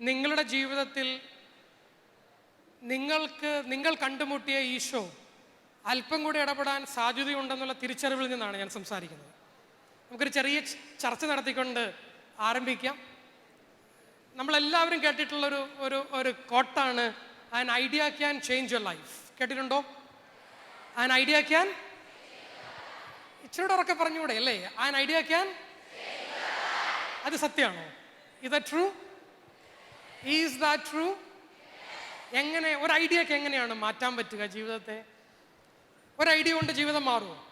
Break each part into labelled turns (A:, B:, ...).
A: നിങ്ങളുടെ ജീവിതത്തിൽ നിങ്ങൾക്ക് നിങ്ങൾ കണ്ടുമുട്ടിയ ഈശോ അല്പം കൂടി ഇടപെടാൻ സാധ്യതയുണ്ടെന്നുള്ള തിരിച്ചറിവിൽ നിന്നാണ് ഞാൻ സംസാരിക്കുന്നത്. നമുക്കൊരു ചെറിയ ചർച്ച നടത്തിക്കൊണ്ട് ആരംഭിക്കാം. നമ്മളെല്ലാവരും കേട്ടിട്ടുള്ളൊരു ഒരു ഒരു ഒരു കോട്ടാണ് an idea can change your life കേട്ടിട്ടുണ്ടോ? ആൻ ഐഡിയ ക്യാൻ ഇച്ചിരിയുടെ ഉറക്കെ പറഞ്ഞുകൂടെ അല്ലേ? ആൻ ഐഡിയ ക്യാൻ അത് സത്യമാണോ? ഇത് ട്രൂ ഈസ് ദാറ്റ് ട്രൂ എങ്ങനെ ഒരു ഐഡിയക്ക് എങ്ങനെയാണ് മാറ്റാൻ പറ്റുക ജീവിതത്തെ? ഒരു ഐഡിയ കൊണ്ട് ജീവിതം മാറുമോ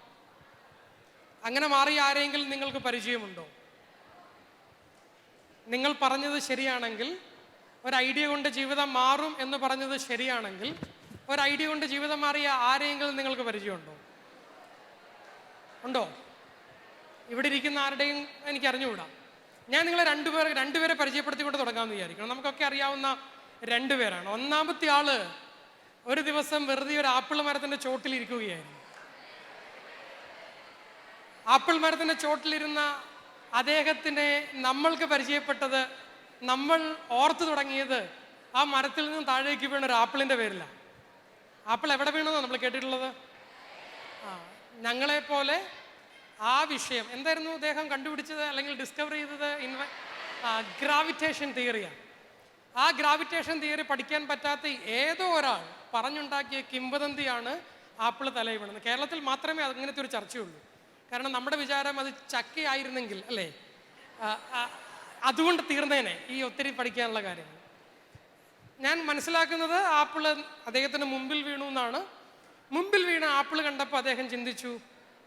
A: അങ്ങനെ മാറി ആരെങ്കിലും നിങ്ങൾക്ക് പരിചയമുണ്ടോ? നിങ്ങൾ പറഞ്ഞത് ശരിയാണെങ്കിൽ ഒരു ഐഡിയ കൊണ്ട് ജീവിതം മാറും എന്ന് പറഞ്ഞത് ശരിയാണെങ്കിൽ ഒരു ഐഡിയ കൊണ്ട് ജീവിതം മാറിയ ആരെങ്കിലും നിങ്ങൾക്ക് പരിചയമുണ്ടോ? ഉണ്ടോ? ഇവിടെ ഇരിക്കുന്ന ആരുടെയും എനിക്ക് അറിഞ്ഞുകൂടാ ഞാൻ നിങ്ങളെ രണ്ടുപേരെ രണ്ടുപേരെ പരിചയപ്പെടുത്തിക്കൊണ്ട് തുടങ്ങാമെന്ന് വിചാരിക്കണം നമുക്കൊക്കെ അറിയാവുന്ന രണ്ടുപേരാണ് ഒന്നാമത്തെ ആൾ ഒരു ദിവസം വെറുതെ ഒരു ആപ്പിൾ മരത്തിന്റെ ചോട്ടിൽ ഇരിക്കുകയായിരുന്നു. ആപ്പിൾ മരത്തിന്റെ ചോട്ടിലിരുന്ന അദ്ദേഹത്തിനെ നമ്മൾക്ക് പരിചയപ്പെട്ടത് നമ്മൾ ഓർത്തു തുടങ്ങിയത് ആ മരത്തിൽ നിന്ന് താഴേക്ക് വീണ ഒരു ആപ്പിളിന്റെ പേരിലാണ്. ആപ്പിൾ എവിടെ വീണെന്നാണ് നമ്മൾ കേട്ടിട്ടുള്ളത്? ആ ഞങ്ങളെ പോലെ ആ വിഷയം. എന്തായിരുന്നു അദ്ദേഹം കണ്ടുപിടിച്ചത് അല്ലെങ്കിൽ ഡിസ്കവർ ചെയ്തത്? ഇൻവ ഗ്രാവിറ്റേഷൻ തിയറിയാണ് ആ ഗ്രാവിറ്റേഷൻ തിയറി പഠിക്കാൻ പറ്റാത്ത ഏതോ ഒരാൾ പറഞ്ഞുണ്ടാക്കിയ കിംവദന്തിയാണ് ആപ്പിൾ തലയിൽ വീണത്. കേരളത്തിൽ മാത്രമേ അങ്ങനത്തെ ഒരു ചർച്ചയുള്ളൂ. കാരണം നമ്മുടെ വിചാരം അത് ചക്കയായിരുന്നെങ്കിൽ അല്ലേ? അതുകൊണ്ട് തീർന്നേനെ ഈ ഒത്തിരി പഠിക്കാനുള്ള കാര്യങ്ങൾ. ഞാൻ മനസ്സിലാക്കുന്നത് ആപ്പിൾ അദ്ദേഹത്തിന് മുമ്പിൽ വീണു എന്നാണ്. മുമ്പിൽ വീണ ആപ്പിൾ കണ്ടപ്പോൾ അദ്ദേഹം ചിന്തിച്ചു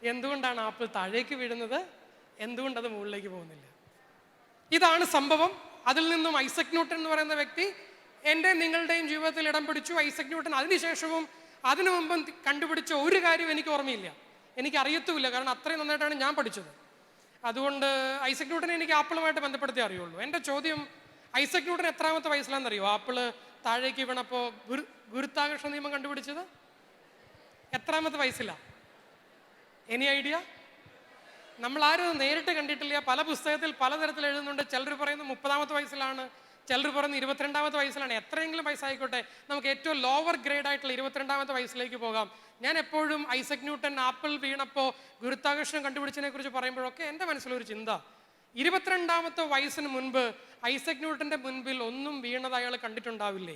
A: എന്തുകൊണ്ടാണ് ആപ്പിൾ താഴേക്ക് വീഴുന്നത്? എന്തുകൊണ്ട് അത് മുകളിലേക്ക് പോകുന്നില്ല? ഇതാണ് സംഭവം. അതിൽ നിന്നും ഐസക് ന്യൂട്ടൻ എന്ന് പറയുന്ന വ്യക്തി എന്റെ നിങ്ങളുടെയും ജീവിതത്തിൽ ഇടം പിടിച്ചു ഐസക് ന്യൂട്ടൻ. അതിനുശേഷവും അതിനു മുമ്പും കണ്ടുപിടിച്ച ഒരു കാര്യം എനിക്ക് ഓർമ്മയില്ല. എനിക്ക് അറിയത്തുമില്ല കാരണം അത്രയും നന്നായിട്ടാണ് ഞാൻ പഠിച്ചത്. അതുകൊണ്ട് ഐസക് ന്യൂട്ടനെ എനിക്ക് ആപ്പിളുമായിട്ട് ബന്ധപ്പെടുത്തി അറിയുള്ളൂ. എന്റെ ചോദ്യം ഐസക് ന്യൂട്ടൻ എത്രാമത്തെ വയസ്സിലാണെന്നറിയോ? ആപ്പിൾ താഴേക്ക് വീണപ്പോൾ ഗുരു ഗുരുത്താകർഷണ നിയമം കണ്ടുപിടിച്ചത്? എത്രാമത്തെ വയസ്സിലാണ് എനി ഐഡിയ നമ്മൾ ആരും നേരിട്ട് കണ്ടിട്ടില്ല. പല പുസ്തകത്തിൽ പലതരത്തിൽ എഴുതുന്നുണ്ട്. ചിലർ പറയുന്നത് മുപ്പതാമത്തെ വയസ്സിലാണ്. ചിലർ പറയുന്നത് ഇരുപത്തിരണ്ടാമത്തെ വയസ്സിലാണ്. എത്രയെങ്കിലും വയസ്സായിക്കോട്ടെ നമുക്ക് ഏറ്റവും ലോവർ ഗ്രേഡ് ആയിട്ടുള്ള ഇരുപത്തിരണ്ടാമത്തെ വയസ്സിലേക്ക് പോകാം. ഞാൻ എപ്പോഴും ഐസക് ന്യൂട്ടൻ ആപ്പിൾ വീണപ്പോൾ ഗുരുത്വാകർഷണം കണ്ടുപിടിച്ചതിനെ കുറിച്ച് പറയുമ്പോഴൊക്കെ എന്റെ മനസ്സിലൊരു ചിന്ത. ഇരുപത്തിരണ്ടാമത്തെ വയസ്സിന് മുൻപ് ഐസക് ന്യൂട്ടന്റെ മുൻപിൽ ഒന്നും വീണത് അയാൾ കണ്ടിട്ടുണ്ടാവില്ലേ?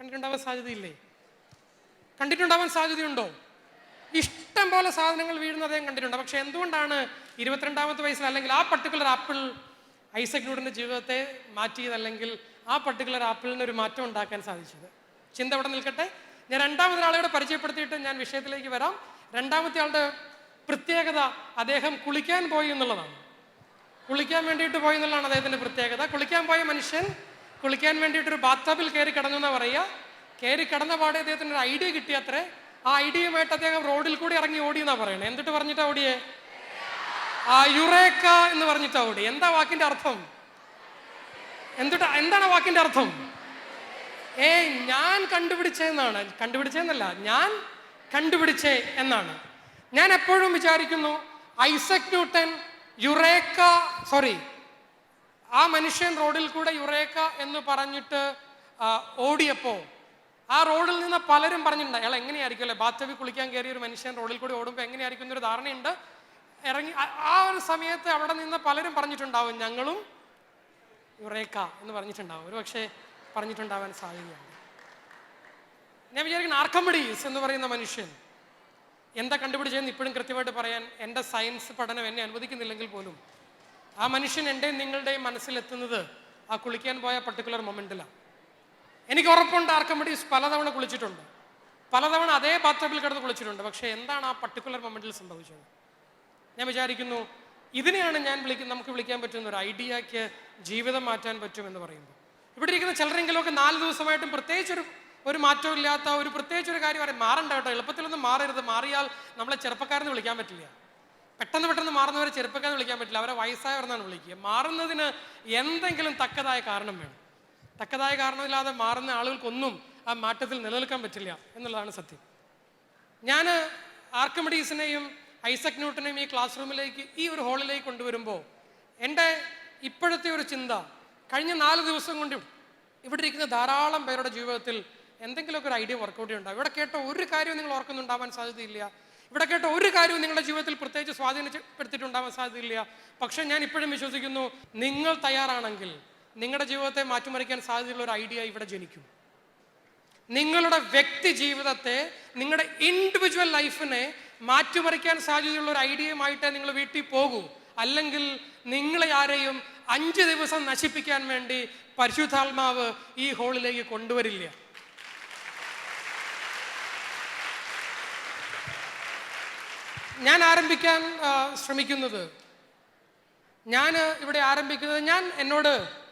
A: കണ്ടിട്ടുണ്ടാവാൻ സാധ്യതയില്ലേ? കണ്ടിട്ടുണ്ടാവാൻ സാധ്യതയുണ്ടോ? ഇഷ്ടം പോലെ സാധനങ്ങൾ വീഴുന്നത് അദ്ദേഹം കണ്ടിട്ടുണ്ട്. പക്ഷെ എന്തുകൊണ്ടാണ് ഇരുപത്തിരണ്ടാമത്തെ വയസ്സിൽ അല്ലെങ്കിൽ ആ പർട്ടിക്കുലർ ആപ്പിൾ ഐസക് ന്യൂട്ടന്റെ ജീവിതത്തെ മാറ്റിയതല്ലെങ്കിൽ ആ പർട്ടിക്കുലർ ആപ്പിളിന് ഒരു മാറ്റം ഉണ്ടാക്കാൻ സാധിച്ചത്? ചിന്ത അവിടെ നിൽക്കട്ടെ. ഞാൻ രണ്ടാമത്തെ ആളോട് പരിചയപ്പെടുത്തിയിട്ട് ഞാൻ വിഷയത്തിലേക്ക് വരാം. രണ്ടാമത്തെ ആളുടെ പ്രത്യേകത അദ്ദേഹം കുളിക്കാൻ പോയി എന്നുള്ളതാണ്. കുളിക്കാൻ വേണ്ടിയിട്ട് പോയി എന്നുള്ളതാണ് അദ്ദേഹത്തിന്റെ പ്രത്യേകത. കുളിക്കാൻ പോയ മനുഷ്യൻ കുളിക്കാൻ വേണ്ടിയിട്ട് ഒരു ബാത്തബിൽ കയറി കിടന്നു എന്നാ പറയുക. കയറി കിടന്ന പാടെ അദ്ദേഹത്തിന് ഒരു ഐഡിയ കിട്ടിയത്രേ. ആ ഇടിയുമായിട്ട് അദ്ദേഹം റോഡിൽ കൂടി ഇറങ്ങി ഓടി എന്നാ പറയണേ? എന്നിട്ട് പറഞ്ഞിട്ടാ ഓടിയേ? ആ യുറേക്ക എന്ന് പറഞ്ഞിട്ടാ ഓടി. എന്താ വാക്കിന്റെ അർത്ഥം? എന്തിട്ട് എന്താണ് വാക്കിന്റെ അർത്ഥം? ഏ ഞാൻ കണ്ടുപിടിച്ചെന്നാണ് കണ്ടുപിടിച്ചെന്നല്ല ഞാൻ കണ്ടുപിടിച്ചേ എന്നാണ്. ഞാൻ എപ്പോഴും വിചാരിക്കുന്നു ഐസക് ന്യൂട്ടൻ യുറേക്ക സോറി ആ മനുഷ്യൻ റോഡിൽ കൂടെ യുറേക്ക എന്ന് പറഞ്ഞിട്ട് ഓടിയപ്പോൾ ഓടിയപ്പോ ആ റോഡിൽ നിന്ന് പലരും പറഞ്ഞിട്ടുണ്ട് അയാൾ എങ്ങനെയായിരിക്കും അല്ലെ? ബാത്തവി കുളിക്കാൻ കയറിയ ഒരു മനുഷ്യൻ റോഡിൽ കൂടി ഓടുമ്പോൾ എങ്ങനെയായിരിക്കും എന്നൊരു ധാരണയുണ്ട്. ഇറങ്ങി ആ- ഒരു സമയത്ത് അവിടെ നിന്ന് പലരും പറഞ്ഞിട്ടുണ്ടാവും ഞങ്ങളും യുറേക്ക എന്ന് പറഞ്ഞിട്ടുണ്ടാവും. ഒരു പക്ഷേ പറഞ്ഞിട്ടുണ്ടാവാൻ സാധ്യതയാണ് ഞാൻ വിചാരിക്കുന്ന ആർക്കമഡീസ് എന്ന് പറയുന്ന മനുഷ്യൻ എന്താ കണ്ടുപിടിച്ചതെന്ന് ഇപ്പോഴും കൃത്യമായിട്ട് പറയാൻ എന്റെ സയൻസ് പഠനം എന്നെ അനുവദിക്കുന്നില്ലെങ്കിൽ പോലും ആ മനുഷ്യൻ എന്റെയും നിങ്ങളുടെയും മനസ്സിലെത്തുന്നത് ആ കുളിക്കാൻ പോയ പർട്ടിക്കുലർ മൊമെന്റിലാണ് എനിക്ക് ഉറപ്പുണ്ട് ആർക്കമിഡീസ് പലതവണ കുളിച്ചിട്ടുണ്ട്. പലതവണ അതേ ബാത്തബിൽ കിടന്ന് കുളിച്ചിട്ടുണ്ട്. പക്ഷേ എന്താണ് ആ പർട്ടിക്കുലർ മൊമെന്റിൽ സംഭവിച്ചത്? ഞാൻ വിചാരിക്കുന്നു ഇതിനെയാണ് ഞാൻ വിളിക്കുന്ന നമുക്ക് വിളിക്കാൻ പറ്റുന്ന ഒരു ഐഡിയക്ക് ജീവിതം മാറ്റാൻ പറ്റുമെന്ന് പറയുമ്പോൾ ഇവിടെ ഇരിക്കുന്ന ചിലരെങ്കിലുമൊക്കെ നാല് ദിവസമായിട്ടും പ്രത്യേകിച്ച് ഒരു ഒരു മാറ്റവും ഇല്ലാത്ത ഒരു പ്രത്യേകിച്ച് ഒരു കാര്യം പറയും. മാറണ്ട കേട്ടോ. എളുപ്പത്തിലൊന്നും മാറരുത്. മാറിയാൽ നമ്മളെ ചെറുപ്പക്കാരെന്ന് വിളിക്കാൻ പറ്റില്ല. പെട്ടെന്ന് പെട്ടെന്ന് മാറുന്നവരെ ചെറുപ്പക്കാരെന്ന് വിളിക്കാൻ പറ്റില്ല. അവരെ വയസ്സായവരെന്നാണ് വിളിക്കുക. മാറുന്നതിന് എന്തെങ്കിലും തക്കതായ കാരണം വേണം. തക്കതായ കാരണമില്ലാതെ മാറുന്ന ആളുകൾക്കൊന്നും ആ മാറ്റത്തിൽ നിലനിൽക്കാൻ പറ്റില്ല എന്നുള്ളതാണ് സത്യം. ഞാൻ ആർക്കമിഡീസിനെയും ഐസക് ന്യൂട്ടനെയും ഈ ക്ലാസ് റൂമിലേക്ക് ഈ ഒരു ഹാളിലേക്ക് കൊണ്ടുവരുമ്പോൾ എന്റെ ഇപ്പോഴത്തെ ഒരു ചിന്ത കഴിഞ്ഞ നാല് ദിവസം കൊണ്ട് ഇവിടെ ഇരിക്കുന്ന ധാരാളം പേരുടെ ജീവിതത്തിൽ എന്തെങ്കിലുമൊക്കെ ഒരു ഐഡിയ വർക്കൗട്ട് ഉണ്ടാവും ഇവിടെ കേട്ട ഒരു കാര്യവും നിങ്ങൾ ഓർക്കുന്നുണ്ടാവാൻ സാധ്യതയില്ല. ഇവിടെ കേട്ട ഒരു കാര്യവും നിങ്ങളുടെ ജീവിതത്തിൽ പ്രത്യേകിച്ച് സ്വാധീനപ്പെടുത്തിയിട്ടുണ്ടാവാൻ സാധ്യതയില്ല. പക്ഷെ ഞാൻ ഇപ്പോഴും വിശ്വസിക്കുന്നു നിങ്ങൾ തയ്യാറാണെങ്കിൽ നിങ്ങളുടെ ജീവിതത്തെ മാറ്റിമറിക്കാൻ സാധ്യതയുള്ള ഒരു ഐഡിയ ഇവിടെ ജനിക്കും. നിങ്ങളുടെ വ്യക്തി ജീവിതത്തെ നിങ്ങളുടെ ഇൻഡിവിജ്വൽ ലൈഫിനെ മാറ്റിമറിക്കാൻ സാധ്യതയുള്ള ഒരു ഐഡിയയുമായിട്ട് നിങ്ങൾ വീട്ടിൽ പോകൂ. അല്ലെങ്കിൽ നിങ്ങളെ ആരെയും അഞ്ച് ദിവസം നശിപ്പിക്കാൻ വേണ്ടി പരിശുദ്ധാത്മാവ് ഈ ഹോളിലേക്ക് കൊണ്ടുവരില്ല. ഞാൻ ആരംഭിക്കാൻ ശ്രമിക്കുന്നത്. ഞാൻ ഇവിടെ ആരംഭിക്കുന്നത് ഞാൻ എന്നോട്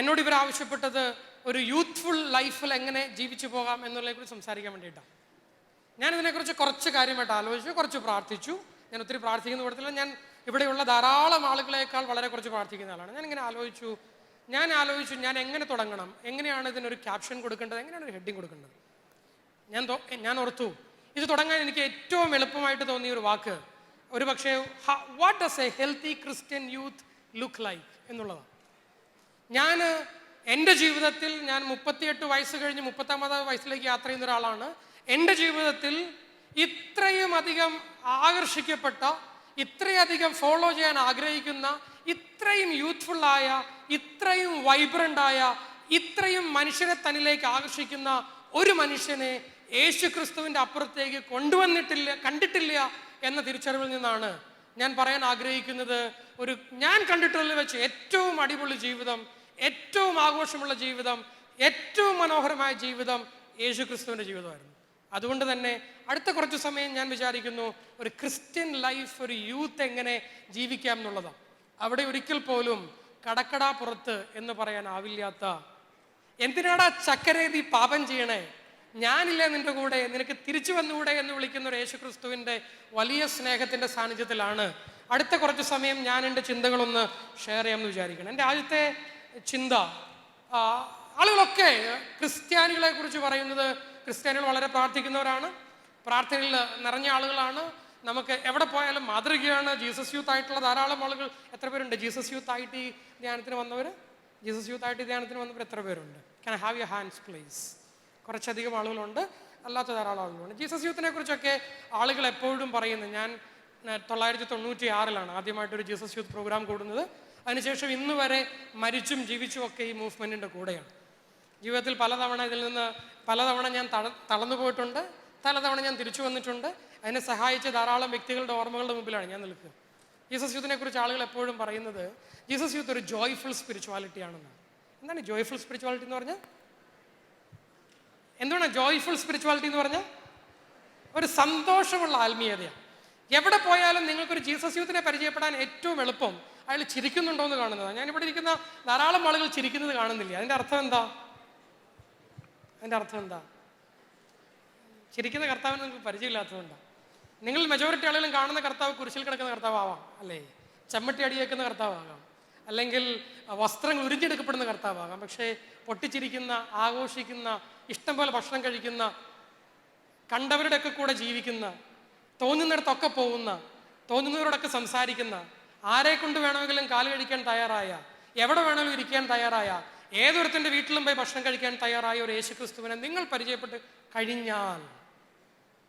A: എന്നോട് ഇവർ ആവശ്യപ്പെട്ടത് ഒരു യൂത്ത്ഫുൾ ലൈഫിൽ എങ്ങനെ ജീവിച്ചു പോകാം എന്നുള്ളതിനെക്കുറിച്ച് സംസാരിക്കാൻ വേണ്ടിയിട്ടാണ് ഞാൻ ഇതിനെക്കുറിച്ച് കുറച്ച് കാര്യമായിട്ട് ആലോചിച്ചു കുറച്ച് പ്രാർത്ഥിച്ചു. ഞാൻ ഒത്തിരി പ്രാർത്ഥിക്കുന്ന കൂട്ടത്തില്ല ഞാൻ ഇവിടെയുള്ള ധാരാളം ആളുകളേക്കാൾ വളരെ കുറച്ച് പ്രാർത്ഥിക്കുന്ന ആളാണ്. ഞാൻ ഇങ്ങനെ ആലോചിച്ചു ഞാൻ ആലോചിച്ചു ഞാൻ എങ്ങനെ തുടങ്ങണം എങ്ങനെയാണ് ഇതിനൊരു ക്യാപ്ഷൻ കൊടുക്കേണ്ടത് എങ്ങനെയാണ് ഒരു ഹെഡിങ് കൊടുക്കേണ്ടത്. ഞാൻ ഞാൻ ഓർത്തു ഇത് തുടങ്ങാൻ എനിക്ക് ഏറ്റവും എളുപ്പമായിട്ട് തോന്നിയ ഒരു വാക്ക് ഒരു പക്ഷേ what does a healthy Christian youth look like എന്നുള്ളതാണ്. ഞാൻ എന്റെ ജീവിതത്തിൽ ഞാൻ മുപ്പത്തിയെട്ട് വയസ്സ് കഴിഞ്ഞ് മുപ്പത്തൊമ്പത് വയസ്സിലേക്ക് യാത്ര ചെയ്യുന്ന ഒരാളാണ്. എന്റെ ജീവിതത്തിൽ ഇത്രയും അധികം ആകർഷിക്കപ്പെട്ട ഇത്രയധികം ഫോളോ ചെയ്യാൻ ആഗ്രഹിക്കുന്ന ഇത്രയും യൂത്ത്ഫുള്ളായ ഇത്രയും വൈബ്രന്റ് ആയ ഇത്രയും മനുഷ്യരെ തന്നിലേക്ക് ആകർഷിക്കുന്ന ഒരു മനുഷ്യനെ യേശു ക്രിസ്തുവിന്റെ അപ്പുറത്തേക്ക് കൊണ്ടുവന്നിട്ടില്ല കണ്ടിട്ടില്ല എന്ന തിരിച്ചറിവിൽ നിന്നാണ് ഞാൻ പറയാൻ ആഗ്രഹിക്കുന്നത് ഒരു ഞാൻ കണ്ടിട്ടുള്ളതിൽ വെച്ച് ഏറ്റവും അടിപൊളി ജീവിതം ഏറ്റവും ആഘോഷമുള്ള ജീവിതം ഏറ്റവും മനോഹരമായ ജീവിതം യേശു ക്രിസ്തുവിന്റെ ജീവിതമായിരുന്നു. അതുകൊണ്ട് തന്നെ അടുത്ത കുറച്ച് സമയം ഞാൻ വിചാരിക്കുന്നു ഒരു ക്രിസ്ത്യൻ ലൈഫ് ഒരു യൂത്ത് എങ്ങനെ ജീവിക്കാം എന്നുള്ളതാണ്. അവിടെ ഒരിക്കൽ പോലും കടക്കടാ പുറത്ത് എന്ന് പറയാൻ ആവില്ലാത്ത എന്തിനാടാ ചക്കരേതി പാപം ചെയ്യണേ? ഞാനില്ല നിന്റെ കൂടെ നിനക്ക് തിരിച്ചു വന്നുകൂടെ എന്ന് വിളിക്കുന്ന ഒരു യേശു ക്രിസ്തുവിന്റെ വലിയ സ്നേഹത്തിന്റെ സാന്നിധ്യത്തിലാണ്. അടുത്ത കുറച്ച് സമയം ഞാൻ എന്റെ ചിന്തകളൊന്ന് ഷെയർ ചെയ്യാമെന്ന് വിചാരിക്കണം. എന്റെ ആദ്യത്തെ ചിന്ത ആളുകളൊക്കെ ക്രിസ്ത്യാനികളെ കുറിച്ച് പറയുന്നത് ക്രിസ്ത്യാനികൾ വളരെ പ്രാർത്ഥിക്കുന്നവരാണ് പ്രാർത്ഥനയിൽ നിറഞ്ഞ ആളുകളാണ്. നമുക്ക് എവിടെ പോയാലും മാതൃകയാണ്. ജീസസ് യൂത്ത് ആയിട്ടുള്ള ധാരാളം ആളുകൾ. എത്ര പേരുണ്ട്? ജീസസ് യൂത്ത് ആയിട്ട് ഈ ധ്യാനത്തിന് വന്നവർ ജീസസ് യൂത്ത് ആയിട്ട് ധ്യാനത്തിന് വന്നവർ എത്ര പേരുണ്ട്? Can have you hands please കുറച്ചധികം ആളുകളുണ്ട്. അല്ലാത്ത ധാരാളം ആളുകളുണ്ട്. ജീസസ് യൂത്തിനെ കുറിച്ചൊക്കെ ആളുകൾ എപ്പോഴും പറയുന്നത് ഞാൻ തൊള്ളായിരത്തി തൊണ്ണൂറ്റി ആറിലാണ് ആദ്യമായിട്ടൊരു ജീസസ് യൂത്ത് പ്രോഗ്രാം കൂടുന്നത്. അതിനുശേഷം ഇന്ന് വരെ മരിച്ചും ജീവിച്ചും ഒക്കെ ഈ മൂവ്മെന്റിന്റെ കൂടെയാണ്. ജീവിതത്തിൽ പലതവണ ഇതിൽ നിന്ന് പലതവണ ഞാൻ തള തളർന്നു പോയിട്ടുണ്ട്. പലതവണ ഞാൻ തിരിച്ചു വന്നിട്ടുണ്ട്. അതിനെ സഹായിച്ച ധാരാളം വ്യക്തികളുടെ ഓർമ്മകളുടെ മുമ്പിലാണ് ഞാൻ നിൽക്കുക. ജീസസ് യൂത്തിനെ കുറിച്ച് ആളുകൾ എപ്പോഴും പറയുന്നത് ജീസസ് യൂത്ത് ഒരു ജോയ്ഫുൾ സ്പിരിച്വാലിറ്റി ആണെന്നാണ്. എന്താണ് ജോയ്ഫുൾ സ്പിരിച്വാലിറ്റി എന്ന് പറഞ്ഞാൽ? എന്താണ് ജോയ്ഫുൾ സ്പിരിച്വാലിറ്റി എന്ന് പറഞ്ഞാൽ ഒരു സന്തോഷമുള്ള ആത്മീയതയാണ് എവിടെ പോയാലും നിങ്ങൾക്കൊരു ജീസസ് യൂത്തിനെ പരിചയപ്പെടാൻ ഏറ്റവും എളുപ്പം അയാൾ ചിരിക്കുന്നുണ്ടോ എന്ന് കാണുന്നതാണ് ഇവിടെ ഇരിക്കുന്ന ധാരാളം ആളുകൾ ചിരിക്കുന്നത് കാണുന്നില്ല. അതിന്റെ അർത്ഥം എന്താ? അതിന്റെ അർത്ഥം എന്താ? ചിരിക്കുന്ന കർത്താവിന് നിങ്ങൾക്ക് പരിചയമില്ലാത്തതുകൊണ്ടാണ് നിങ്ങൾ മെജോറിറ്റി ആളുകളും കാണുന്ന കർത്താവ് കുരിശിൽ കിടക്കുന്ന കർത്താവ് ആവാം അല്ലേ? ചമ്മട്ടി അടിയേക്കുന്ന കർത്താവാകാം. അല്ലെങ്കിൽ വസ്ത്രങ്ങൾ ഉരിഞ്ഞെടുക്കപ്പെടുന്ന കർത്താവാകാം. പക്ഷേ പൊട്ടിച്ചിരിക്കുന്ന ആഘോഷിക്കുന്ന ഇഷ്ടം പോലെ ഭക്ഷണം കഴിക്കുന്ന കണ്ടവരുടെയൊക്കെ കൂടെ ജീവിക്കുന്ന തോന്നുന്നിടത്തൊക്കെ പോകുന്ന തോന്നുന്നവരോടൊക്കെ സംസാരിക്കുന്ന ആരെ കൊണ്ട് വേണമെങ്കിലും കാൽ കഴിക്കാൻ തയ്യാറായ എവിടെ വേണമെങ്കിലും ഇരിക്കാൻ തയ്യാറായ ഏതൊരുത്തന്റെ വീട്ടിലും പോയി ഭക്ഷണം കഴിക്കാൻ തയ്യാറായ ഒരു യേശുക്രിസ്തുവിനെ നിങ്ങൾ പരിചയപ്പെട്ട് കഴിഞ്ഞാൽ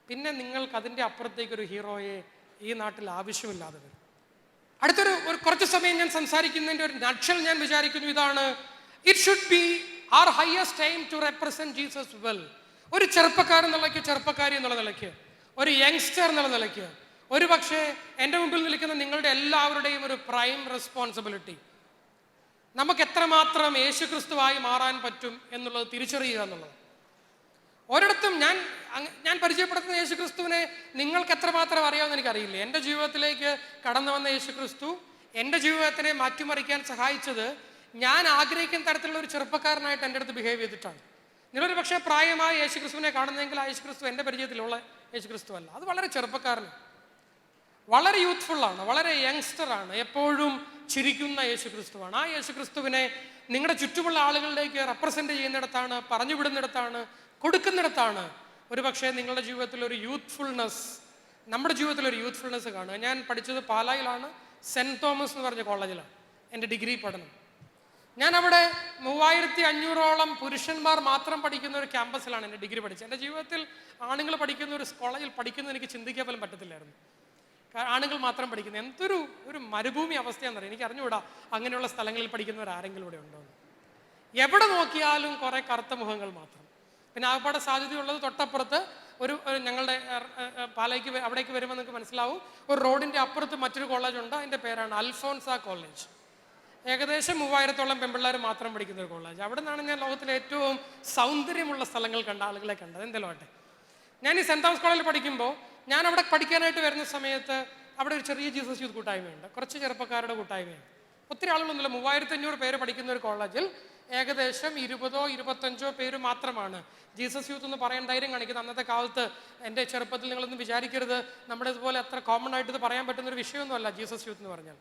A: പിന്നെ നിങ്ങൾക്ക് അതിന്റെ അപ്പുറത്തേക്കൊരു ഹീറോയെ ഈ നാട്ടിൽ ആവശ്യമില്ലാതെ വരും. അടുത്തൊരു ഒരു കുറച്ച് സമയം ഞാൻ സംസാരിക്കുന്നതിന്റെ ഒരു നക്ഷൽ ഞാൻ വിചാരിക്കുന്നു ഇതാണ്. It should be our highest time to represent Jesus well ഒരു ചെറുപ്പക്കാരൻ നിലയ്ക്ക് ചെറുപ്പക്കാരി എന്നുള്ള നിലയ്ക്ക് ഒരു യങ്സ്റ്റർ എന്നുള്ള നിലയ്ക്ക് ഒരു പക്ഷേ എന്റെ മുമ്പിൽ നിൽക്കുന്ന നിങ്ങളുടെ എല്ലാവരുടെയും ഒരു പ്രൈം റെസ്പോൺസിബിലിറ്റി നമുക്ക് എത്രമാത്രം യേശുക്രിസ്തുവായി മാറാൻ പറ്റും എന്നുള്ളത് തിരിച്ചറിയുക എന്നുള്ളത്. ഒരിടത്തും ഞാൻ ഞാൻ പരിചയപ്പെടുത്തുന്ന യേശു ക്രിസ്തുവിനെ നിങ്ങൾക്ക് എത്രമാത്രം അറിയാമെന്ന് എനിക്കറിയില്ല. എന്റെ ജീവിതത്തിലേക്ക് കടന്നു വന്ന യേശു ക്രിസ്തു എന്റെ ജീവിതത്തിനെ മാറ്റിമറിക്കാൻ സഹായിച്ചത് ഞാൻ ആഗ്രഹിക്കുന്ന തരത്തിലുള്ള ഒരു ചെറുപ്പക്കാരനായിട്ട് എന്റെ അടുത്ത് ബിഹേവ് ചെയ്തിട്ടാണ്. നിങ്ങളൊരു പക്ഷേ പ്രായമായ യേശു ക്രിസ്തുവിനെ കാണുന്നെങ്കിൽ ആ യേശു ക്രിസ്തു എന്റെ പരിചയത്തിലുള്ള യേശു ക്രിസ്തു അല്ല അത് വളരെ ചെറുപ്പക്കാരനാണ്. വളരെ യൂത്ത്ഫുള്ളാണ് വളരെ യങ്സ്റ്ററാണ് എപ്പോഴും ചിരിക്കുന്ന യേശു ക്രിസ്തുവാണ് ആ യേശു ക്രിസ്തുവിനെ നിങ്ങളുടെ ചുറ്റുമുള്ള ആളുകളിലേക്ക് റെപ്രസെന്റ് ചെയ്യുന്നിടത്താണ് പറഞ്ഞു വിടുന്നിടത്താണ് കൊടുക്കുന്നിടത്താണ്. ഒരു പക്ഷേ നിങ്ങളുടെ ജീവിതത്തിൽ ഒരു യൂത്ത്ഫുൾനെസ് നമ്മുടെ ജീവിതത്തിൽ ഒരു യൂത്ത്ഫുൾനെസ് കാണുക. ഞാൻ പഠിച്ചത് പാലായിലാണ് സെന്റ് തോമസ് എന്ന് പറഞ്ഞ കോളേജിലാണ് എന്റെ ഡിഗ്രി പഠനം. ഞാൻ അവിടെ മൂവായിരത്തി അഞ്ഞൂറോളം പുരുഷന്മാർ മാത്രം പഠിക്കുന്ന ഒരു ക്യാമ്പസിലാണ് എന്റെ ഡിഗ്രി പഠിച്ചത്. എന്റെ ജീവിതത്തിൽ ആണുങ്ങൾ പഠിക്കുന്ന ഒരു കോളേജിൽ പഠിക്കുന്നത് എനിക്ക് ചിന്തിക്കാൻ പോലും പറ്റത്തില്ലായിരുന്നു. ആണുങ്ങൾ മാത്രം പഠിക്കുന്നത് എന്തൊരു ഒരു മരുഭൂമി അവസ്ഥയാണെന്നറിയാം. എനിക്ക് അറിഞ്ഞുകൂടാ അങ്ങനെയുള്ള സ്ഥലങ്ങളിൽ പഠിക്കുന്നവർ ആരെങ്കിലും ഇവിടെ ഉണ്ടോ എവിടെ നോക്കിയാലും കുറേ കറുത്ത മുഖങ്ങൾ മാത്രം. പിന്നെ ആകപ്പാടെ സാധ്യതയുള്ളത് തൊട്ടപ്പുറത്ത് ഒരു ഞങ്ങളുടെ പാലയ്ക്ക് അവിടേക്ക് വരുമ്പോൾ നിങ്ങൾക്ക് മനസ്സിലാവും. ഒരു റോഡിന്റെ അപ്പുറത്ത് മറ്റൊരു കോളേജ് ഉണ്ട്. അതിന്റെ പേരാണ് അൽഫോൻസ കോളേജ് ഏകദേശം മൂവായിരത്തോളം പെൺപിള്ളേർ മാത്രം പഠിക്കുന്ന ഒരു കോളേജ് അവിടെ നിന്നാണ് ഞാൻ ലോകത്തിലെ ഏറ്റവും സൗന്ദര്യമുള്ള സ്ഥലങ്ങൾ കണ്ട ആളുകളെ കണ്ടത്. എന്തെങ്കിലും ആട്ടെ ഞാൻ ഈ സെന്റ് തോമസ് കോളേജിൽ പഠിക്കുമ്പോൾ ഞാൻ അവിടെ പഠിക്കാനായിട്ട് വരുന്ന സമയത്ത് അവിടെ ഒരു ചെറിയ ജീസസ് യൂത്ത് കൂട്ടായ്മയുണ്ട്. കുറച്ച് ചെറുപ്പക്കാരുടെ കൂട്ടായ്മയുണ്ട്. ഒത്തിരി ആളുകളൊന്നുമില്ല. മൂവായിരത്തി അഞ്ഞൂറ് പേര് പഠിക്കുന്ന ഒരു കോളേജിൽ ഏകദേശം ഇരുപതോ ഇരുപത്തഞ്ചോ പേര് മാത്രമാണ്. ജീസസ് യൂത്ത് എന്ന് പറയാൻ ധൈര്യം കാണിക്കുന്നത് അന്നത്തെ കാലത്ത് എന്റെ ചെറുപ്പത്തിൽ നിങ്ങളൊന്നും വിചാരിക്കരുത്. നമ്മുടെ ഇതുപോലെ അത്ര കോമൺ ആയിട്ട് ഇത് പറയാൻ പറ്റുന്ന ഒരു വിഷയമൊന്നുമല്ല ജീസസ് യൂത്ത് എന്ന് പറഞ്ഞാൽ.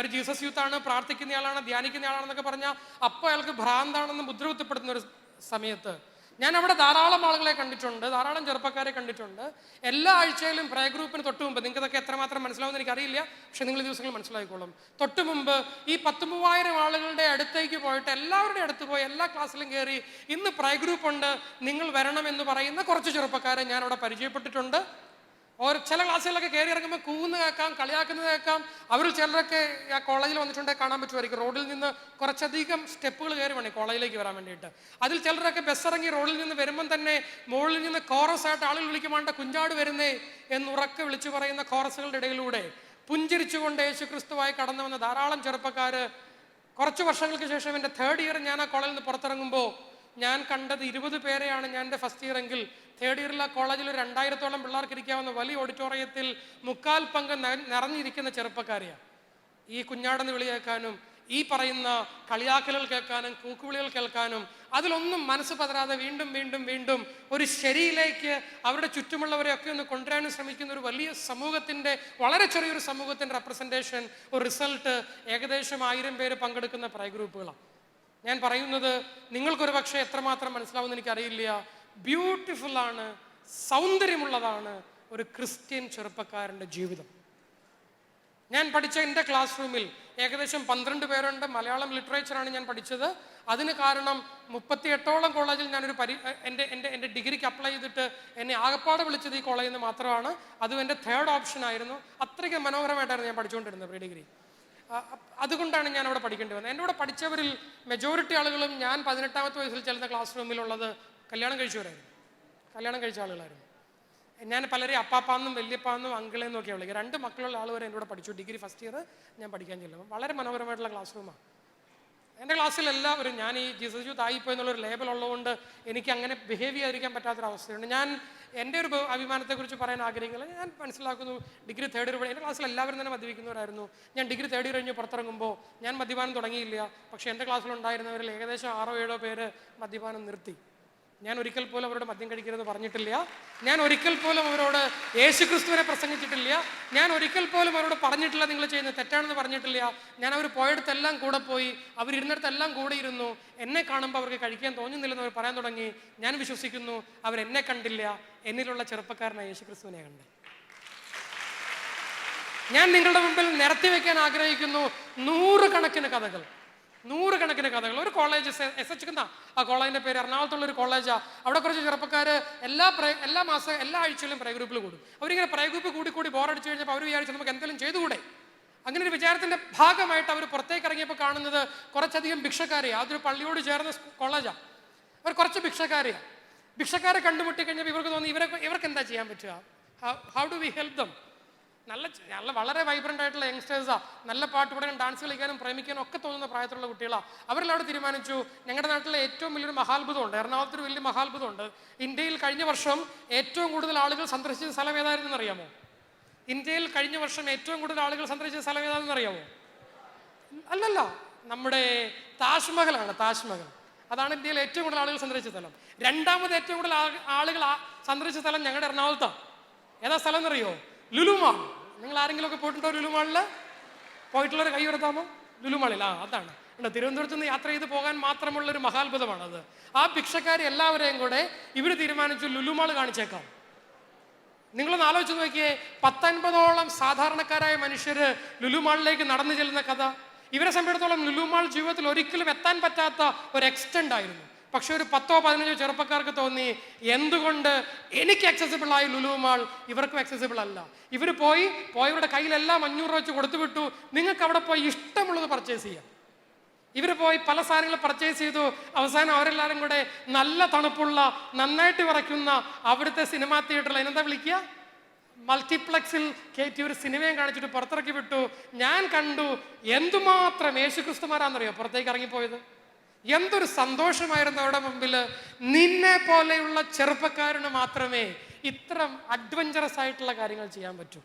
A: ഒരു ജീസസ് യൂത്ത് ആണ് പ്രാർത്ഥിക്കുന്നയാളാണ് ധ്യാനിക്കുന്ന ആളാണെന്നൊക്കെ പറഞ്ഞാൽ അപ്പോൾ അയാൾക്ക് ഭ്രാന്താണെന്ന് മുദ്രകുത്തപ്പെടുന്ന ഒരു സമയത്ത് ഞാൻ അവിടെ ധാരാളം ആളുകളെ കണ്ടിട്ടുണ്ട് ധാരാളം ചെറുപ്പക്കാരെ കണ്ടിട്ടുണ്ട്. എല്ലാ ആഴ്ചയിലും പ്രേ ഗ്രൂപ്പിന് തൊട്ട് മുമ്പ് നിങ്ങൾക്ക് ഇതൊക്കെ എത്രമാത്രം മനസ്സിലാവുമെന്ന് എനിക്കറിയില്ല പക്ഷെ നിങ്ങൾ ദിവസങ്ങൾ മനസ്സിലാക്കിക്കോളും. തൊട്ട് മുമ്പ് ഈ പത്ത് മൂവായിരം ആളുകളുടെ അടുത്തേക്ക് പോയിട്ട് എല്ലാവരുടെ അടുത്ത് പോയി എല്ലാ ക്ലാസ്സിലും കയറി ഇന്ന് പ്രേ ഗ്രൂപ്പ് ഉണ്ട് നിങ്ങൾ വരണം എന്ന് പറയുന്ന കുറച്ച് ചെറുപ്പക്കാരെ ഞാൻ അവിടെ പരിചയപ്പെട്ടിട്ടുണ്ട്. ഓരോ ചില ക്ലാസ്സുകളിലൊക്കെ കയറി ഇറങ്ങുമ്പോൾ കൂന്ന് കേൾക്കാം കളിയാക്കുന്നത് കേൾക്കാം. അവരിൽ ചിലരൊക്കെ ആ കോളേജിൽ വന്നിട്ടുണ്ടെങ്കിൽ കാണാൻ പറ്റുമായിരിക്കും. റോഡിൽ നിന്ന് കുറച്ചധികം സ്റ്റെപ്പുകൾ കയറി വേണം കോളേജിലേക്ക് വരാൻ വേണ്ടിയിട്ട്. അതിൽ ചിലരൊക്കെ ബസ് ഇറങ്ങി റോഡിൽ നിന്ന് വരുമ്പം തന്നെ മുകളിൽ നിന്ന് കോറസ് ആയിട്ട് ആളുകൾ വിളിക്കുമാണ്ട കുഞ്ചാട് വരുന്നേ എന്ന് ഉറക്കെ വിളിച്ചു പറയുന്ന കോറസുകളുടെ ഇടയിലൂടെ പുഞ്ചിരിച്ചുകൊണ്ട് യേശു ക്രിസ്തുവായി കടന്നു വന്ന ധാരാളം ചെറുപ്പക്കാർ കുറച്ച് വർഷങ്ങൾക്ക് ശേഷം എന്റെ തേർഡ് ഇയർ ഞാൻ ആ കോളേജിൽ നിന്ന് പുറത്തിറങ്ങുമ്പോൾ ഞാൻ കണ്ടത് ഇരുപത് പേരെയാണ് ഞാൻ എന്റെ ഫസ്റ്റ് ഇയർ എങ്കിൽ. തേർഡ് ഇയറിൽ കോളേജിൽ ഒരു രണ്ടായിരത്തോളം പിള്ളേർക്ക് ഇരിക്കാവുന്ന വലിയ ഓഡിറ്റോറിയത്തിൽ മുക്കാൽ പങ്ക് നിറഞ്ഞിരിക്കുന്ന ചെറുപ്പക്കാരെയാണ് ഈ കുഞ്ഞാടെന്ന് വിളി കേൾക്കാനും ഈ പറയുന്ന കളിയാക്കലുകൾ കേൾക്കാനും കൂക്കുവിളികൾ കേൾക്കാനും അതിലൊന്നും മനസ്സ് പതരാതെ വീണ്ടും വീണ്ടും വീണ്ടും ഒരു ശരിയിലേക്ക് അവരുടെ ചുറ്റുമുള്ളവരെയൊക്കെ ഒന്ന് കൊണ്ടുവരാനും ശ്രമിക്കുന്ന ഒരു വലിയ സമൂഹത്തിന്റെ വളരെ ചെറിയൊരു സമൂഹത്തിന്റെ റെപ്രസെന്റേഷൻ ഒരു റിസൾട്ട് ഏകദേശം ആയിരം പേര് പങ്കെടുക്കുന്ന പ്രൈ ഗ്രൂപ്പുകളാണ് ഞാൻ പറയുന്നത് നിങ്ങൾക്കൊരു പക്ഷേ എത്രമാത്രം മനസ്സിലാവുമെന്ന് എനിക്കറിയില്ല. ബ്യൂട്ടിഫുൾ ആണ് സൗന്ദര്യമുള്ളതാണ് ഒരു ക്രിസ്ത്യൻ ചെറുപ്പക്കാരന്റെ ജീവിതം. ഞാൻ പഠിച്ച എന്റെ ക്ലാസ് റൂമിൽ ഏകദേശം പന്ത്രണ്ട് പേരുണ്ട്. മലയാളം ലിറ്ററേച്ചറാണ് ഞാൻ പഠിച്ചത്. അതിന് കാരണം മുപ്പത്തി എട്ടോളം കോളേജിൽ ഞാനൊരു പരി എന്റെ എന്റെ എന്റെ ഡിഗ്രിക്ക് അപ്ലൈ ചെയ്തിട്ട് എന്നെ ആകപ്പാടെ വിളിച്ചത് ഈ കോളേജിൽ നിന്ന് മാത്രമാണ്. അതും എന്റെ തേർഡ് ഓപ്ഷൻ ആയിരുന്നു. അത്രയ്ക്ക് മനോഹരമായിട്ടായിരുന്നു ഞാൻ പഠിച്ചുകൊണ്ടിരുന്നത് പ്രീ ഡിഗ്രി അതുകൊണ്ടാണ് ഞാൻ അവിടെ പഠിക്കേണ്ടി വന്നത്. എന്നോട് പഠിച്ചവരിൽ മെജോറിറ്റി ആളുകളും ഞാൻ പതിനെട്ടാമത്തെ വയസ്സിൽ ചെല്ലുന്ന ക്ലാസ് റൂമിലുള്ളത് കല്യാണം കഴിച്ചവരായിരുന്നു. കല്യാണം കഴിച്ച ആളുകളായിരുന്നു. ഞാൻ പലരെയും അപ്പാപ്പാന്നും വല്യപ്പാന്നും അങ്കിളെന്നും ഒക്കെ വിളിക്കുക രണ്ട് മക്കളുള്ള ആൾ വരെ എന്നോട് പഠിച്ചു. ഡിഗ്രി ഫസ്റ്റ് ഇയർ ഞാൻ പഠിക്കാൻ ചെല്ലും വളരെ മനോഹരമായിട്ടുള്ള ക്ലാസ് റൂമാണ് എന്റെ ക്ലാസ്സിൽ എല്ലാവരും ഞാൻ ഈ ജീസസ് യൂത്ത് ആയിപ്പോയി എന്നുള്ളൊരു ലേബൽ ഉള്ളതുകൊണ്ട് എനിക്ക് അങ്ങനെ ബിഹേവ് ചെയ്യാതിരിക്കാൻ പറ്റാത്തൊരവസ്ഥയുണ്ട്. ഞാൻ എന്റെ ഒരു അഭിമാനത്തെക്കുറിച്ച് പറയാൻ ആഗ്രഹിക്കുന്നത് ഞാൻ മനസ്സിലാക്കുന്നു. ഡിഗ്രി തേർഡ് ഇയർ എന്റെ ക്ലാസ്സിൽ എല്ലാവരും തന്നെ മദ്യപിക്കുന്നവരായിരുന്നു. ഞാൻ ഡിഗ്രി തേർഡ് ഇയർ കഴിഞ്ഞ് പുറത്തിറങ്ങുമ്പോൾ ഞാൻ മദ്യപാനം തുടങ്ങിയില്ല. പക്ഷേ എന്റെ ക്ലാസ്സിലുണ്ടായിരുന്നവരിൽ ഏകദേശം ആറോ ഏഴോ പേര് മദ്യപാനം നിർത്തി. ഞാൻ ഒരിക്കൽ പോലും അവരോട് മദ്യം കഴിക്കരുതെന്ന് പറഞ്ഞിട്ടില്ല. ഞാൻ ഒരിക്കൽ പോലും അവരോട് യേശുക്രിസ്തുവിനെ പ്രസംഗിച്ചിട്ടില്ല. ഞാൻ ഒരിക്കൽ പോലും അവരോട് പറഞ്ഞിട്ടില്ല നിങ്ങൾ ചെയ്യുന്നത് തെറ്റാണെന്ന് പറഞ്ഞിട്ടില്ല. ഞാൻ അവർ പോയടത്തെല്ലാം കൂടെ പോയി അവരിരുന്നിടത്തെല്ലാം കൂടെ ഇരുന്നു. എന്നെ കാണുമ്പോൾ അവർക്ക് കഴിക്കാൻ തോന്നുന്നില്ലെന്ന് അവർ പറയാൻ തുടങ്ങി. ഞാൻ വിശ്വസിക്കുന്നു അവരെന്നെ കണ്ടില്ല. എന്നിലുള്ള ചെറുപ്പക്കാരനായ യേശുക്രിസ്തുവിനെ ക്രിസ്തുവിനെ കണ്ടേ. ഞാൻ നിങ്ങളുടെ മുമ്പിൽ നിരത്തി വെക്കാൻ ആഗ്രഹിക്കുന്നു. നൂറുകണക്കിന് കഥകൾ. നൂറുകണക്കിന് കഥകൾ. ഒരു കോളേജ് എസ് എച്ച് എന്താ? ആ കോളേജിന്റെ പേര് എറണാകുളത്തുള്ള ഒരു കോളേജാ അവിടെ കുറച്ച് ചെറുപ്പക്കാർ എല്ലാ എല്ലാ മാസം എല്ലാ ആഴ്ചയിലും പ്രൈ ഗ്രൂപ്പിൽ കൂടും. അവരിങ്ങനെ പ്രൈ ഗ്രൂപ്പ് കൂടി കൂടി ബോറടിച്ച് കഴിഞ്ഞപ്പോൾ അവർ വിചാരിച്ചു നമുക്ക് എന്തെങ്കിലും ചെയ്തുകൂടെ? അങ്ങനെ ഒരു വിചാരത്തിന്റെ ഭാഗമായിട്ട് അവർ പുറത്തേക്ക് ഇറങ്ങിയപ്പോൾ കാണുന്നത് കുറച്ചധികം ഭിക്ഷക്കാരെയാണ് അതൊരു പള്ളിയോട് ചേർന്ന കോളേജാണ് അവർ കുറച്ച് ഭിക്ഷക്കാരെയാണ് ഭിക്ഷക്കാരെ കണ്ടുമുട്ടി കഴിഞ്ഞപ്പോൾ ഇവർക്ക് തോന്നി ഇവരെ ഇവർക്ക് എന്താ ചെയ്യാൻ പറ്റുക? How do we help them നല്ല നല്ല വളരെ വൈബ്രന്റ് ആയിട്ടുള്ള യങ്സ്റ്റേഴ്സാ നല്ല പാട്ട് പാടാനും ഡാൻസ് കളിക്കാനും പ്രേമിക്കാനും ഒക്കെ തോന്നുന്ന പ്രായത്തിലുള്ള കുട്ടികളാണ് അവരെല്ലാവരും തീരുമാനിച്ചു. ഞങ്ങളുടെ നാട്ടിലെ ഏറ്റവും വലിയൊരു മഹാത്ഭുതമുണ്ട്. എറണാകുളത്ത് ഒരു വലിയ മഹാത്ഭുതമുണ്ട്. ഇന്ത്യയിൽ കഴിഞ്ഞ വർഷം ഏറ്റവും കൂടുതൽ ആളുകൾ സന്ദർശിച്ച സ്ഥലം ഏതായിരുന്നു അറിയാമോ ഇന്ത്യയിൽ കഴിഞ്ഞ വർഷം ഏറ്റവും കൂടുതൽ ആളുകൾ സന്ദർശിച്ച സ്ഥലം ഏതാണെന്ന് അറിയാമോ? അല്ലല്ല. നമ്മുടെ താജ്മഹലാണ് താജ്മഹൽ. അതാണ് ഇന്ത്യയിൽ ഏറ്റവും കൂടുതൽ ആളുകൾ സന്ദർശിച്ച സ്ഥലം. രണ്ടാമത് ഏറ്റവും കൂടുതൽ ആളുകൾ സന്ദർശിച്ച സ്ഥലം ഞങ്ങളുടെ എറണാകുളത്താണ്. ഏതാ സ്ഥലം എന്നറിയോ? ലുലുമാൾ. നിങ്ങൾ ആരെങ്കിലും ഒക്കെ പോയിട്ടുണ്ടോ ലുലുമാളിൽ പോയിട്ടുള്ളവർ കൈ ഉയർത്താമോ? ലുലുമാളിൽ. ആ അതാണ്. ഉണ്ട് തിരുവനന്തപുരത്ത് നിന്ന് യാത്ര ചെയ്ത് പോകാൻ മാത്രമുള്ള ഒരു മഹാത്ഭുതമാണ് അത് ആ ഭിക്ഷക്കാർ എല്ലാവരെയും കൂടെ ഇവർ തീരുമാനിച്ചു ലുലുമാൾ കാണിച്ചേക്കാം. നിങ്ങളൊന്ന് ആലോചിച്ച് നോക്കിയേ പത്തൊൻപതോളം സാധാരണക്കാരായ മനുഷ്യർ ലുലുമാളിലേക്ക് നടന്നു ചെല്ലുന്ന കഥ. ഇവരെ സംബന്ധിച്ചിടത്തോളം ലുലുമാൾ ജീവിതത്തിൽ ഒരിക്കലും എത്താൻ പറ്റാത്ത ഒരു എക്സ്റ്റെൻഡ് ആയിരുന്നു. പക്ഷെ ഒരു പത്തോ പതിനഞ്ചോ ചെറുപ്പക്കാർക്ക് തോന്നി എന്തുകൊണ്ട് എനിക്ക് അക്സസിബിൾ ആയ ലുലുമാൾ ഇവർക്കും അക്സസിബിൾ അല്ല? ഇവർ പോയി പോയവരുടെ കയ്യിലെല്ലാം അഞ്ഞൂറ് രൂപ വെച്ച് കൊടുത്തു വിട്ടു. നിങ്ങൾക്ക് അവിടെ പോയി ഇഷ്ടമുള്ളത് പർച്ചേസ് ചെയ്യാം. ഇവർ പോയി പല സാധനങ്ങൾ പർച്ചേസ് ചെയ്തു. അവസാനം അവരെല്ലാവരും കൂടെ നല്ല തണുപ്പുള്ള നന്നായിട്ട് വിറയ്ക്കുന്ന അവിടുത്തെ സിനിമാ തിയേറ്ററിൽ അതിനെന്താ വിളിക്കുക? മൾട്ടിപ്ലക്സിൽ കയറ്റി ഒരു സിനിമയും കാണിച്ചിട്ട് പുറത്തിറക്കി വിട്ടു. ഞാൻ കണ്ടു. എന്തുമാത്രം? യേശുക്രിസ്തുമാരാന്നറിയോ പുറത്തേക്ക് ഇറങ്ങിപ്പോയത്? എന്തൊരു സന്തോഷമായിരുന്നു അവിടെ മുമ്പിൽ നിന്നെ പോലെയുള്ള ചെറുപ്പക്കാരന് മാത്രമേ ഇത്തരം അഡ്വഞ്ചറസ് ആയിട്ടുള്ള കാര്യങ്ങൾ ചെയ്യാൻ പറ്റൂ.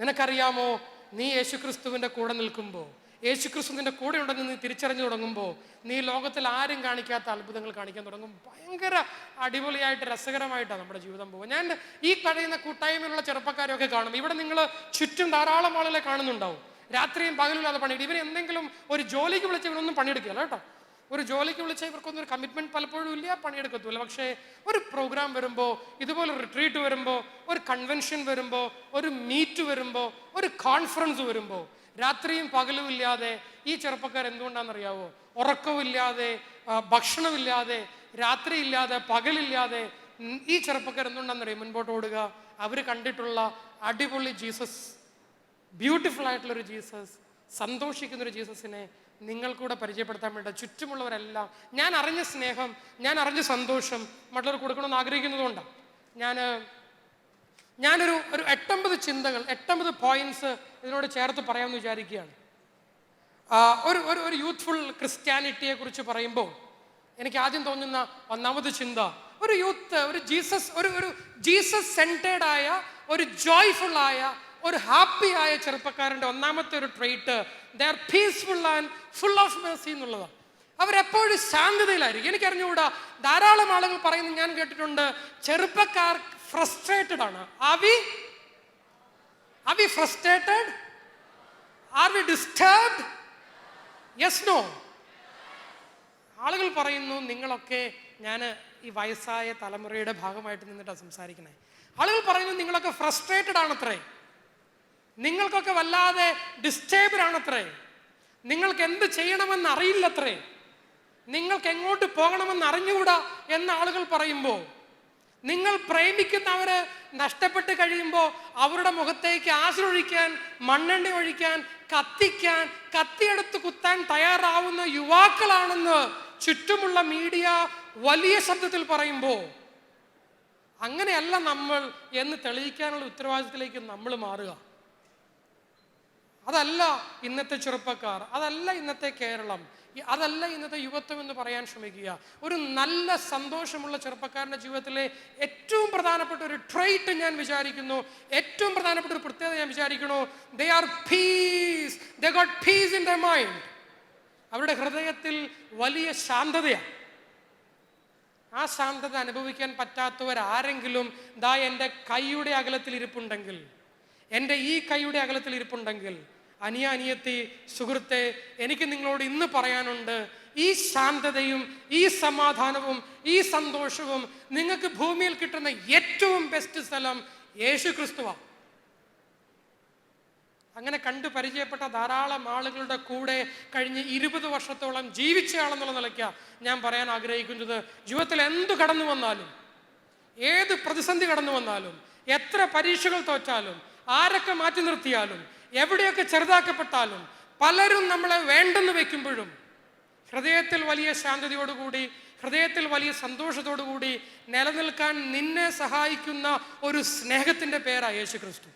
A: നിനക്കറിയാമോ നീ യേശുക്രിസ്തുവിന്റെ കൂടെ നിൽക്കുമ്പോൾ യേശുക്രിസ്തു നിന്റെ കൂടെ ഉണ്ടെന്ന് നീ തിരിച്ചറിഞ്ഞു തുടങ്ങുമ്പോൾ നീ ലോകത്തിൽ ആരും കാണിക്കാത്ത അത്ഭുതങ്ങൾ കാണിക്കാൻ തുടങ്ങും. ഭയങ്കര അടിപൊളിയായിട്ട് രസകരമായിട്ടാണ് നമ്മുടെ ജീവിതം പോകുക ഞാൻ ഈ കഴിയുന്ന കൂട്ടായ്മയിലുള്ള ചെറുപ്പക്കാരെയൊക്കെ കാണും. ഇവിടെ നിങ്ങൾ ചുറ്റും ധാരാളം ആളുകളെ കാണുന്നുണ്ടാവും. രാത്രിയും പകലില്ലാതെ പണിയെടുക്കും. ഇവർ എന്തെങ്കിലും ഒരു ജോലിക്ക് വിളിച്ച് ഇവരൊന്നും പണിയെടുക്കില്ല കേട്ടോ. ഒരു ജോലിക്ക് വിളിച്ചാൽ ഇവർക്കൊന്നും ഒരു കമ്മിറ്റ്മെന്റ് പലപ്പോഴും ഇല്ല പണിയെടുക്കത്തില്ല പക്ഷേ ഒരു പ്രോഗ്രാം വരുമ്പോൾ ഇതുപോലെ റിട്രീറ്റ് വരുമ്പോൾ ഒരു കൺവെൻഷൻ വരുമ്പോൾ ഒരു മീറ്റ് വരുമ്പോൾ ഒരു കോൺഫറൻസ് വരുമ്പോൾ രാത്രിയും പകലും ഇല്ലാതെ ഈ ചെറുപ്പക്കാർ എന്തുകൊണ്ടാണെന്നറിയാവോ? ഉറക്കമില്ലാതെ ഭക്ഷണമില്ലാതെ രാത്രിയില്ലാതെ പകലില്ലാതെ ഈ ചെറുപ്പക്കാർ എന്തുകൊണ്ടാണെന്നറിയാം? മുൻപോട്ട് ഓടുക. അവർ കണ്ടിട്ടുള്ള അടിപൊളി ജീസസ് ബ്യൂട്ടിഫുൾ ആയിട്ടുള്ള ഒരു ജീസസ് സന്തോഷിക്കുന്ന ഒരു ജീസസിനെ നിങ്ങൾക്കൂടെ പരിചയപ്പെടുത്താൻ വേണ്ട ചുറ്റുമുള്ളവരെല്ലാം ഞാൻ അറിഞ്ഞ സ്നേഹം ഞാൻ അറിഞ്ഞ സന്തോഷം മറ്റുള്ളവർ കൊടുക്കണമെന്ന് ആഗ്രഹിക്കുന്നതുകൊണ്ടാണ് ഞാൻ ഞാനൊരു ഒരു എട്ടമ്പത് ചിന്തകൾ എട്ടമ്പത് പോയിന്റ്സ് ഇതിനോട് ചേർത്ത് പറയാമെന്ന് വിചാരിക്കുകയാണ്. ഒരു ഒരു ഒരു യൂത്ത്ഫുൾ ക്രിസ്ത്യാനിറ്റിയെ കുറിച്ച് പറയുമ്പോൾ എനിക്ക് ആദ്യം തോന്നുന്ന ഒന്നാമത് ചിന്ത ഒരു യൂത്ത് ഒരു ജീസസ് ഒരു ഒരു ജീസസ് സെന്റേഡായ ആയ ഒരു ജോയ്ഫുൾ ആയ ഒരു ഹാപ്പി ആയ ചെറുപ്പക്കാരന്റെ ഒന്നാമത്തെ ഒരു trait they are peaceful and full of mercy എന്നുള്ളതാണ്. അവരെപ്പോഴും ശാന്തതയിലായിരിക്കും. എനിക്കറിഞ്ഞുകൂടാ ധാരാളം ആളുകൾ പറയുന്നത് ഞാൻ കേട്ടിട്ടുണ്ട് ചെറുപ്പക്കാർ ഫ്രസ്ട്രേറ്റഡ് ആണ്. അവി അവി frustrated are we disturbed yes no ആളുകൾ പറയുന്നു നിങ്ങളൊക്കെ ഞാൻ ഈ വയസ്സായ തലമുറയുടെ ഭാഗമായിട്ട് നിന്നിട്ടാണ് സംസാരിക്കുന്നത് ആളുകൾ പറയുന്നു നിങ്ങളൊക്കെ ഫ്രസ്ട്രേറ്റഡ് ആണത്രേ. നിങ്ങൾക്കൊക്കെ വല്ലാതെ ഡിസ്റ്റേബിൾ ആണത്രേ. നിങ്ങൾക്ക് എന്ത് ചെയ്യണമെന്ന് അറിയില്ലത്രേ. നിങ്ങൾക്ക് എങ്ങോട്ട് പോകണമെന്ന് അറിഞ്ഞുകൂടാ എന്ന് ആളുകൾ പറയുമ്പോൾ നിങ്ങൾ പ്രേമിക്കുന്നവര് നഷ്ടപ്പെട്ട് കഴിയുമ്പോൾ അവരുടെ മുഖത്തേക്ക് ആശ്രൊഴിക്കാൻ മണ്ണെണ്ണ ഒഴിക്കാൻ കത്തിക്കാൻ കത്തിയെടുത്ത് കുത്താൻ തയ്യാറാവുന്ന യുവാക്കളാണെന്ന് ചുറ്റുമുള്ള മീഡിയ വലിയ ശബ്ദത്തിൽ പറയുമ്പോൾ അങ്ങനെയല്ല നമ്മൾ എന്ന് തെളിയിക്കാനുള്ള ഉത്തരവാദിത്തത്തിലേക്ക് നമ്മൾ മാറുക. അതല്ല ഇന്നത്തെ ചെറുപ്പക്കാർ അതല്ല ഇന്നത്തെ കേരളം അതല്ല ഇന്നത്തെ യുവത്വം എന്ന് പറയാൻ ശ്രമിക്കുക. ഒരു നല്ല സന്തോഷമുള്ള ചെറുപ്പക്കാരന്റെ ജീവിതത്തിലെ ഏറ്റവും പ്രധാനപ്പെട്ട ഒരു ട്രേറ്റ് ഞാൻ വിചാരിക്കുന്നു. ഏറ്റവും പ്രധാനപ്പെട്ട ഒരു പ്രത്യേകത ഞാൻ വിചാരിക്കുന്നു they are peace they got peace in the mind അവരുടെ ഹൃദയത്തിൽ വലിയ ശാന്തതയാണ്. ആ ശാന്തത അനുഭവിക്കാൻ പറ്റാത്തവരാരെങ്കിലും ദാ എന്റെ കൈയുടെ അകലത്തിൽ ഇരിപ്പുണ്ടെങ്കിൽ എന്റെ ഈ കൈയുടെ അകലത്തിൽ ഇരിപ്പുണ്ടെങ്കിൽ അനിയ അനിയത്തി സുഹൃത്തെ എനിക്ക് നിങ്ങളോട് ഇന്ന് പറയാനുണ്ട് ഈ ശാന്തതയും ഈ സമാധാനവും ഈ സന്തോഷവും നിങ്ങൾക്ക് ഭൂമിയിൽ കിട്ടുന്ന ഏറ്റവും ബെസ്റ്റ് സ്ഥലം യേശു ക്രിസ്തുവാണ് അങ്ങനെ കണ്ടു പരിചയപ്പെട്ട ധാരാളം ആളുകളുടെ കൂടെ കഴിഞ്ഞ് ഇരുപത് വർഷത്തോളം ജീവിച്ചയാളെന്നുള്ള നിലയ്ക്ക് ഞാൻ പറയാൻ ആഗ്രഹിക്കുന്നത്. ജീവിതത്തിൽ എന്ത് കടന്നു വന്നാലും ഏത് പ്രതിസന്ധി കടന്നു വന്നാലും എത്ര പരീക്ഷകൾ തോറ്റാലും ആരൊക്കെ മാറ്റി നിർത്തിയാലും എവിടെയൊക്കെ ചെറുതാക്കപ്പെട്ടാലും പലരും നമ്മളെ വേണ്ടെന്ന് വെക്കുമ്പോഴും ഹൃദയത്തിൽ വലിയ ശാന്തതയോടുകൂടി ഹൃദയത്തിൽ വലിയ സന്തോഷത്തോടുകൂടി നിലനിൽക്കാൻ നിന്നെ സഹായിക്കുന്ന ഒരു സ്നേഹത്തിന്റെ പേരാണ് യേശു ക്രിസ്തു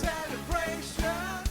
B: celebration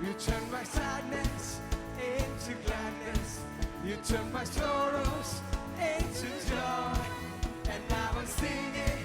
B: You turn my sadness into gladness. You turn my sorrows into joy. And now I'm singing.